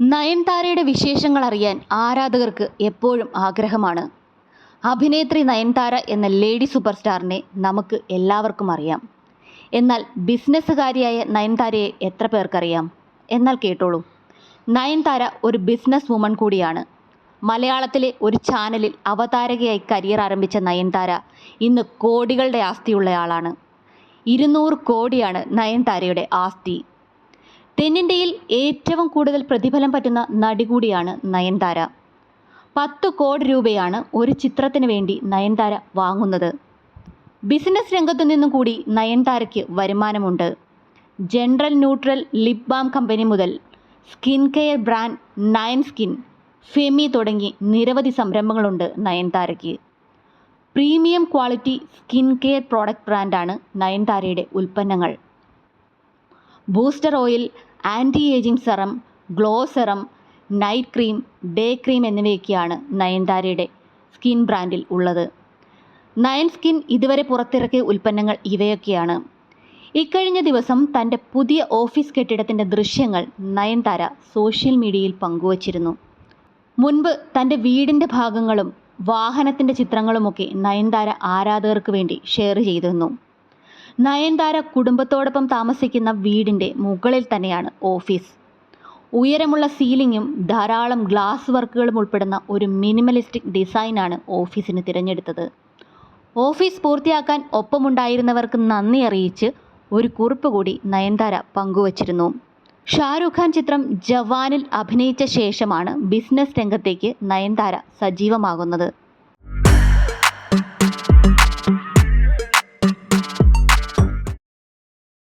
നയൻതാരയുടെ വിശേഷങ്ങൾ അറിയാൻ ആരാധകർക്ക് എപ്പോഴും ആഗ്രഹമാണ്. അഭിനേത്രി നയൻതാര എന്ന ലേഡി സൂപ്പർ സ്റ്റാറിനെ നമുക്ക് എല്ലാവർക്കും അറിയാം. എന്നാൽ ബിസിനസ്സുകാരിയായ നയൻതാരയെ എത്ര പേർക്കറിയാം? എന്നാൽ കേട്ടോളൂ. നയൻതാര ഒരു ബിസിനസ് വുമൺ കൂടിയാണ്. മലയാളത്തിലെ ഒരു ചാനലിൽ അവതാരകയായി കരിയർ ആരംഭിച്ച നയൻതാര ഇന്ന് കോടികളുടെ ആസ്തിയുള്ളയാളാണ് ഇരുന്നൂറ് കോടിയാണ് നയൻതാരയുടെ ആസ്തി. തെന്നിന്ത്യയിൽ ഏറ്റവും കൂടുതൽ പ്രതിഫലം പറ്റുന്ന നടി കൂടിയാണ് നയൻതാര. പത്ത് കോടി രൂപയാണ് ഒരു ചിത്രത്തിന് വേണ്ടി നയൻതാര വാങ്ങുന്നത്. ബിസിനസ് രംഗത്തു നിന്നും കൂടി നയൻതാരയ്ക്ക് വരുമാനമുണ്ട്. General neutral lip balm company മുതൽ skin care brand nine skin Femi തുടങ്ങി നിരവധി സംരംഭങ്ങളുണ്ട് നയൻതാരയ്ക്ക്. Premium quality skin care product ബ്രാൻഡാണ് നയൻതാരയുടെ ഉൽപ്പന്നങ്ങൾ. Booster oil anti ageing serum glow serum night cream day cream എന്നിവയൊക്കെയാണ് നയൻതാരയുടെ സ്കിൻ ബ്രാൻഡിൽ ഉള്ളത്. നയൻ സ്കിൻ ഇതുവരെ പുറത്തിറക്കിയ ഉൽപ്പന്നങ്ങൾ ഇവയൊക്കെയാണ്. ഇക്കഴിഞ്ഞ ദിവസം തന്റെ പുതിയ ഓഫീസ് കെട്ടിടത്തിന്റെ ദൃശ്യങ്ങൾ നയൻതാര സോഷ്യൽ മീഡിയയിൽ പങ്കുവച്ചിരുന്നു. മുൻപ് തന്റെ വീടിന്റെ ഭാഗങ്ങളും വാഹനത്തിന്റെ ചിത്രങ്ങളുമൊക്കെ നയൻതാര ആരാധകർക്ക് വേണ്ടി ഷെയർ ചെയ്തിരുന്നു. നയൻതാര കുടുംബത്തോടൊപ്പം താമസിക്കുന്ന വീടിന്റെ മുകളിൽ തന്നെയാണ് ഓഫീസ്. ഉയരമുള്ള സീലിങ്ങും ധാരാളം ഗ്ലാസ് വർക്കുകളും ഉൾപ്പെടുന്ന ഒരു മിനിമലിസ്റ്റിക് ഡിസൈനാണ് ഓഫീസിന് തിരഞ്ഞെടുത്തത്. ഓഫീസ് പൂർത്തിയാക്കാൻ ഒപ്പമുണ്ടായിരുന്നവർക്ക് നന്ദി അറിയിച്ച് ഒരു കുറിപ്പ് കൂടി നയൻതാര പങ്കുവച്ചിരുന്നു. ഷാരൂഖ് ഖാൻ ചിത്രം ജവാനിൽ അഭിനയിച്ച ശേഷമാണ് ബിസിനസ് രംഗത്തേക്ക് നയൻതാര സജീവമാകുന്നത്.